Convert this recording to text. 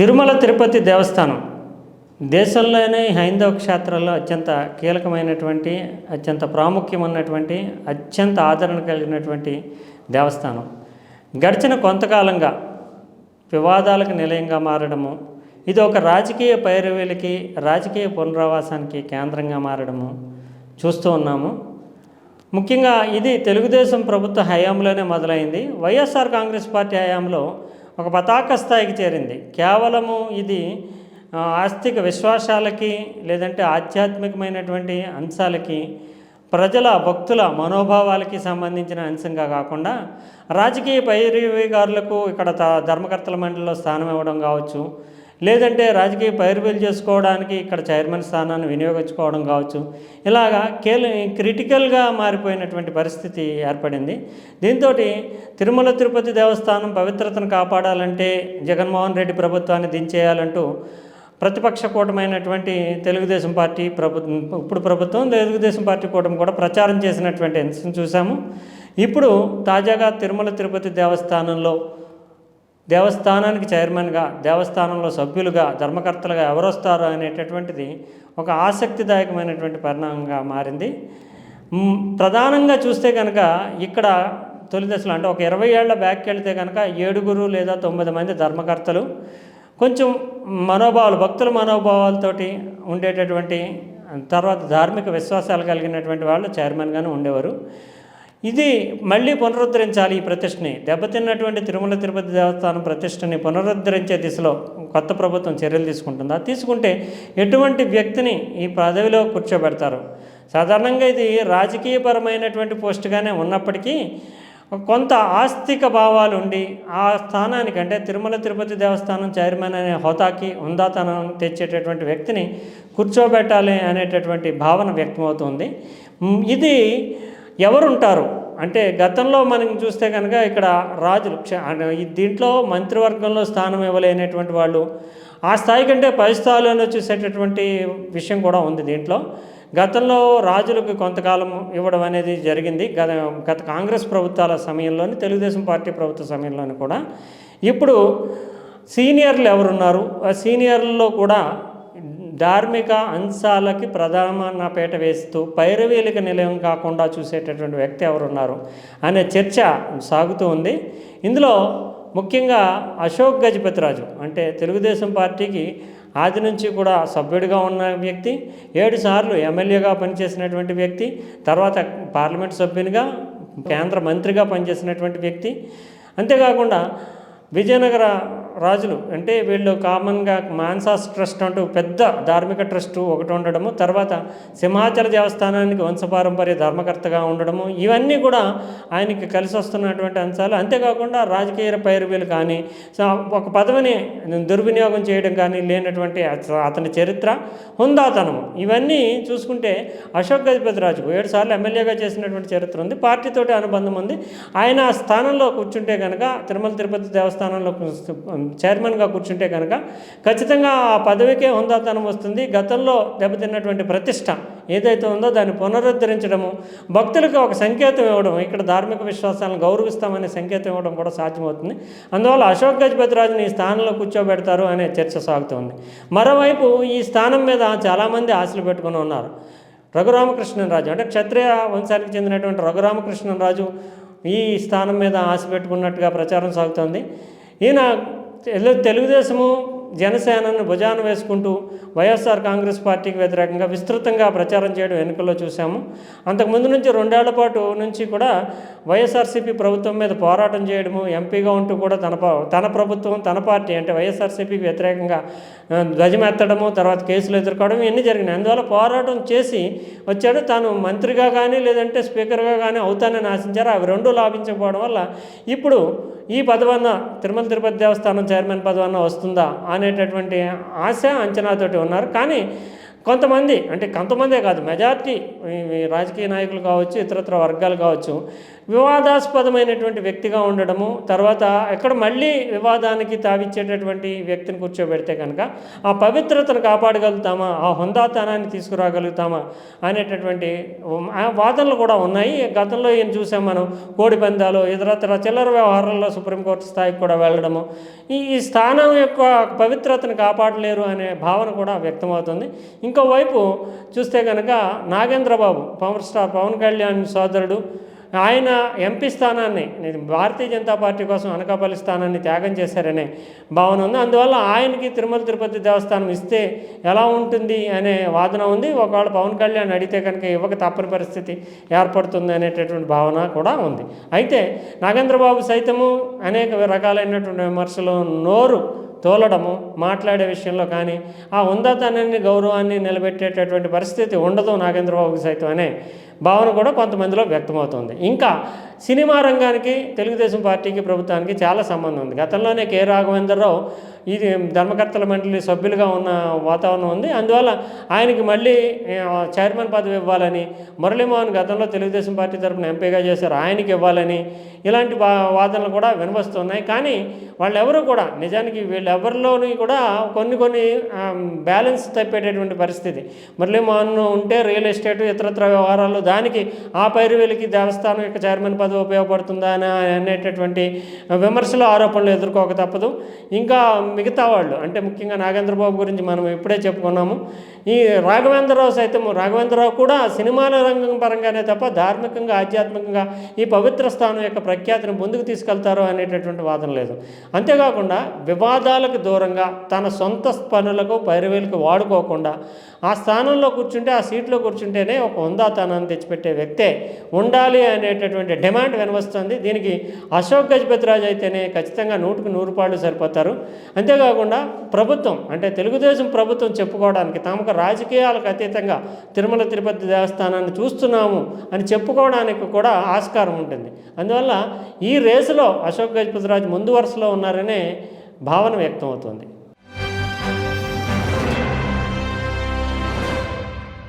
తిరుమల తిరుపతి దేవస్థానం. దేశంలోనే హైందవ క్షేత్రాల్లో అత్యంత కీలకమైనటువంటి అత్యంత ప్రాముఖ్యం ఉన్నటువంటి అత్యంత ఆదరణ కలిగినటువంటి దేవస్థానం. గడిచిన కొంతకాలంగా వివాదాలకు నిలయంగా మారడము ఇది ఒక రాజకీయ పైరవీలకి రాజకీయ పునరావాసానికి కేంద్రంగా మారడము చూస్తూ ఉన్నాము. ముఖ్యంగా ఇది తెలుగుదేశం ప్రభుత్వ హయాంలోనే మొదలైంది. వైఎస్ఆర్ కాంగ్రెస్ పార్టీ హయాంలో ఒక పతాక స్థాయికి చేరింది. కేవలము ఇది ఆస్తిక విశ్వాసాలకి లేదంటే ఆధ్యాత్మికమైనటువంటి అంశాలకి ప్రజల భక్తుల మనోభావాలకి సంబంధించిన అంశంగా కాకుండా రాజకీయ పైరవీగారులకు ఇక్కడ త- ధర్మకర్తల మండలిలో స్థానం ఇవ్వడం కావచ్చు లేదంటే రాజకీయ పైరువేలు చేసుకోవడానికి ఇక్కడ చైర్మన్ స్థానాన్ని వినియోగించుకోవడం కావచ్చు. ఇలాగా కేల క్రిటికల్గా మారిపోయినటువంటి పరిస్థితి ఏర్పడింది. దీంతో తిరుమల తిరుపతి దేవస్థానం పవిత్రతను కాపాడాలంటే జగన్మోహన్ రెడ్డి ప్రభుత్వాన్ని దించేయాలంటూ ప్రతిపక్ష కూటమైనటువంటి తెలుగుదేశం పార్టీ ప్రభుత్వం ఇప్పుడు ప్రభుత్వం తెలుగుదేశం పార్టీ కూటమి కూడా ప్రచారం చేసినటువంటి అంశం చూసాము. ఇప్పుడు తాజాగా తిరుమల తిరుపతి దేవస్థానంలో దేవస్థానానికి చైర్మన్గా దేవస్థానంలో సభ్యులుగా ధర్మకర్తలుగా ఎవరొస్తారు అనేటటువంటిది ఒక ఆసక్తిదాయకమైనటువంటి పరిణామంగా మారింది. ప్రధానంగా చూస్తే కనుక ఇక్కడ తొలి దశలో అంటే ఒక ఇరవై ఏళ్ళ బ్యాక్కి వెళ్తే కనుక ఏడుగురు లేదా తొమ్మిది మంది ధర్మకర్తలు కొంచెం మనోభావాలు భక్తుల మనోభావాలతోటి ఉండేటటువంటి తర్వాత ధార్మిక విశ్వాసాలు కలిగినటువంటి వాళ్ళు చైర్మన్గానే ఉండేవారు. ఇది మళ్ళీ పునరుద్ధరించాలి ఈ ప్రతిష్టని దెబ్బతిన్నటువంటి తిరుమల తిరుపతి దేవస్థానం ప్రతిష్టని పునరుద్ధరించే దిశలో కొత్త ప్రభుత్వం చర్యలు తీసుకుంటుందా? తీసుకుంటే ఎటువంటి వ్యక్తిని ఈ పదవిలో కూర్చోబెడతారు? సాధారణంగా ఇది రాజకీయపరమైనటువంటి పోస్టుగానే ఉన్నప్పటికీ కొంత ఆస్తిక భావాలు ఉండి ఆ స్థానానికంటే తిరుమల తిరుపతి దేవస్థానం చైర్మన్ అనే హోదాకి ఉందాతనం తెచ్చేటటువంటి వ్యక్తిని కూర్చోబెట్టాలి అనేటటువంటి భావన వ్యక్తమవుతుంది. ఇది ఎవరుంటారు? అంటే గతంలో మనం చూస్తే కనుక ఇక్కడ రాజులు దీంట్లో మంత్రివర్గంలో స్థానం ఇవ్వలేనటువంటి వాళ్ళు ఆ స్థాయి కంటే పై స్థాయిలోనే చూసేటటువంటి విషయం కూడా ఉంది దీంట్లో. గతంలో రాజులకు కొంతకాలం ఇవ్వడం అనేది జరిగింది. గత గత కాంగ్రెస్ ప్రభుత్వాల సమయంలోని తెలుగుదేశం పార్టీ ప్రభుత్వ సమయంలోని కూడా. ఇప్పుడు సీనియర్లు ఎవరున్నారు? ఆ సీనియర్లలో కూడా ధార్మిక అంశాలకి ప్రధాన పేట వేస్తూ పైరవీలిక నిలయం కాకుండా చూసేటటువంటి వ్యక్తి ఎవరున్నారు అనే చర్చ సాగుతూ ఉంది. ఇందులో ముఖ్యంగా అశోక్ గజపతిరాజు అంటే తెలుగుదేశం పార్టీకి ఆది నుంచి కూడా సభ్యుడిగా ఉన్న వ్యక్తి ఏడు సార్లు ఎమ్మెల్యేగా పనిచేసినటువంటి వ్యక్తి తర్వాత పార్లమెంట్ సభ్యునిగా కేంద్ర మంత్రిగా పనిచేసినటువంటి వ్యక్తి. అంతేకాకుండా విజయనగర రాజులు. అంటే వీళ్ళు కామన్గా మాన్సాస్ ట్రస్ట్ అంటూ పెద్ద ధార్మిక ట్రస్ట్ ఒకటి ఉండడము తర్వాత సింహాచల దేవస్థానానికి వంశపారంపర్య ధర్మకర్తగా ఉండడము ఇవన్నీ కూడా ఆయనకి కలిసి వస్తున్నటువంటి అంశాలు. అంతేకాకుండా రాజకీయ పైరువీలు కానీ ఒక పదవిని దుర్వినియోగం చేయడం కానీ లేనటువంటి అతని చరిత్ర హుందాతనము. ఇవన్నీ చూసుకుంటే అశోక్ గజపతిరాజుకు ఏడు సార్లు ఎమ్మెల్యేగా చేసినటువంటి చరిత్ర ఉంది. పార్టీతోటి అనుబంధం ఉంది. ఆయన స్థానంలో కూర్చుంటే కనుక తిరుమల తిరుపతి దేవస్థానంలో చైర్మన్గా కూర్చుంటే కనుక ఖచ్చితంగా ఆ పదవికే హుందాతనం వస్తుంది. గతంలో దెబ్బతిన్నటువంటి ప్రతిష్ట ఏదైతే ఉందో దాన్ని పునరుద్ధరించడము భక్తులకు ఒక సంకేతం ఇవ్వడం ఇక్కడ ధార్మిక విశ్వాసాలను గౌరవిస్తామనే సంకేతం ఇవ్వడం కూడా సాధ్యమవుతుంది. అందువల్ల అశోక్ గజపతిరాజుని ఈ స్థానంలో కూర్చోబెడతారు అనే చర్చ సాగుతోంది మరోవైపు ఈ స్థానం మీద చాలామంది ఆశలు పెట్టుకుని ఉన్నారు. రఘురామకృష్ణరాజు అంటే క్షత్రియ వంశానికి చెందినటువంటి రఘురామకృష్ణరాజు ఈ స్థానం మీద ఆశ పెట్టుకున్నట్టుగా ప్రచారం సాగుతోంది. ఈయన తెలుగుదేశము జనసేనను భుజాన వేసుకుంటూ వైఎస్ఆర్ కాంగ్రెస్ పార్టీకి వ్యతిరేకంగా విస్తృతంగా ప్రచారం చేయడం ఎన్నికల్లో చూసాము అంతకుముందు నుంచి రెండేళ్ళ పాటు నుంచి కూడా వైఎస్ఆర్సీపీ ప్రభుత్వం మీద పోరాటం చేయడము ఎంపీగా ఉంటూ కూడా తన తన ప్రభుత్వం తన పార్టీ అంటే వైఎస్ఆర్సీపీకి వ్యతిరేకంగా ధ్వజమెత్తడము తర్వాత కేసులు ఎదుర్కోవడం ఇవన్నీ జరిగినాయి. అందువల్ల పోరాటం చేసి వచ్చాడు. తాను మంత్రిగా కానీ లేదంటే స్పీకర్గా కానీ అవుతానని ఆశించారు. అవి రెండు లాభించకపోవడం వల్ల ఇప్పుడు ఈ పదవన్న తిరుమల తిరుపతి దేవస్థానం చైర్మన్ పదవన్న వస్తుందా అనేటటువంటి ఆశ అంచనాతోటి ఉన్నారు. కానీ కొంతమంది అంటే కొంతమందే కాదు మెజార్టీ రాజకీయ నాయకులు కావచ్చు ఇతరత్ర వర్గాలు కావచ్చు వివాదాస్పదమైనటువంటి వ్యక్తిగా ఉండడము తర్వాత ఎక్కడ మళ్ళీ వివాదానికి తావిచ్చేటటువంటి వ్యక్తిని కూర్చోబెడితే కనుక ఆ పవిత్రతను కాపాడగలుగుతామా ఆ హుందాతనాన్ని తీసుకురాగలుగుతామా అనేటటువంటి వాదనలు కూడా ఉన్నాయి. గతంలో ఏం చూసాం మనం? కోడి పందాలు ఇతరత్ర చిల్లర వ్యవహారాల్లో సుప్రీంకోర్టు స్థాయికి కూడా వెళ్ళడము. ఈ స్థానం యొక్క పవిత్రతను కాపాడలేరు అనే భావన కూడా వ్యక్తమవుతుంది. ఇంకోవైపు చూస్తే కనుక నాగేంద్రబాబు పవర్ స్టార్ పవన్ కళ్యాణ్ సోదరుడు ఆయన ఎంపీ స్థానాన్ని నేను భారతీయ జనతా పార్టీ కోసం అనకాపల్లి స్థానాన్ని త్యాగం చేశారనే భావన ఉంది. అందువల్ల ఆయనకి తిరుమల తిరుపతి దేవస్థానం ఇస్తే ఎలా ఉంటుంది అనే వాదన ఉంది. ఒకవేళ పవన్ కళ్యాణ్ అడిగితే కనుక ఇవ్వక తప్పని పరిస్థితి ఏర్పడుతుంది అనేటటువంటి భావన కూడా ఉంది. అయితే నాగేంద్రబాబు సైతము అనేక రకాలైనటువంటి విమర్శలు నోరు తోలడము మాట్లాడే విషయంలో కానీ ఆ ఉందతనాన్ని గౌరవాన్ని నిలబెట్టేటటువంటి పరిస్థితి ఉండదు నాగేంద్రబాబుకి సైతం అనే భావన కూడా కొంతమందిలో వ్యక్తమవుతుంది. ఇంకా సినిమా రంగానికి తెలుగుదేశం పార్టీకి ప్రభుత్వానికి చాలా సంబంధం ఉంది. గతంలోనే కె. రాఘవేంద్రరావు ఇది ధర్మకర్తల మండలి సభ్యులుగా ఉన్న వాతావరణం ఉంది. అందువల్ల ఆయనకి మళ్ళీ చైర్మన్ పదవి ఇవ్వాలని మురళీమోహన్ గతంలో తెలుగుదేశం పార్టీ తరఫున ఎంపీగా చేశారు. ఆయనకి ఇవ్వాలని ఇలాంటి వా వాదనలు కూడా వినవస్తున్నాయి కానీ వాళ్ళెవరూ కూడా నిజానికి వీళ్ళెవరిలోని కూడా కొన్ని కొన్ని బ్యాలెన్స్ తప్పేటటువంటి పరిస్థితి. మురళీమోహన్ ఉంటే రియల్ ఎస్టేట్ ఇతరత్ర వ్యవహారాలు దానికి ఆ పైరువేలికి దేవస్థానం యొక్క చైర్మన్ పదవి ఉపయోగపడుతుందా అని అనేటటువంటి విమర్శలు ఆరోపణలు ఎదుర్కోక తప్పదు. ఇంకా మిగతా వాళ్ళు అంటే ముఖ్యంగా నాగేంద్రబాబు గురించి మనం ఇప్పుడే చెప్పుకున్నాము. ఈ రాఘవేంద్రరావు సైతం రాఘవేంద్రరావు కూడా సినిమాల రంగం పరంగానే తప్ప ధార్మికంగా ఆధ్యాత్మికంగా ఈ పవిత్ర స్థానం యొక్క ప్రఖ్యాతిని ముందుకు తీసుకెళ్తారో అనేటటువంటి వాదన లేదు. అంతేకాకుండా వివాదాలకు దూరంగా తన సొంత పనులకు పైరువేలకు వాడుకోకుండా ఆ స్థానంలో కూర్చుంటే ఆ సీట్లో కూర్చుంటేనే ఒక హుందాతనాన్ని తెచ్చిపెట్టే వ్యక్తే ఉండాలి అనేటటువంటి డిమాండ్ వినవస్తుంది. దీనికి అశోక్ గజపతిరాజు అయితేనే ఖచ్చితంగా నూటికి నూరు పాళ్ళు సరిపోతారు. అంతేకాకుండా ప్రభుత్వం అంటే తెలుగుదేశం ప్రభుత్వం చెప్పుకోవడానికి తమకు రాజకీయాలకు అతీతంగా తిరుమల తిరుపతి దేవస్థానాన్ని చూస్తున్నాము అని చెప్పుకోవడానికి కూడా ఆస్కారం ఉంటుంది. అందువల్ల ఈ రేసులో అశోక్ గజపతిరాజు ముందు వరుసలో ఉన్నారనే భావన వ్యక్తమవుతుంది.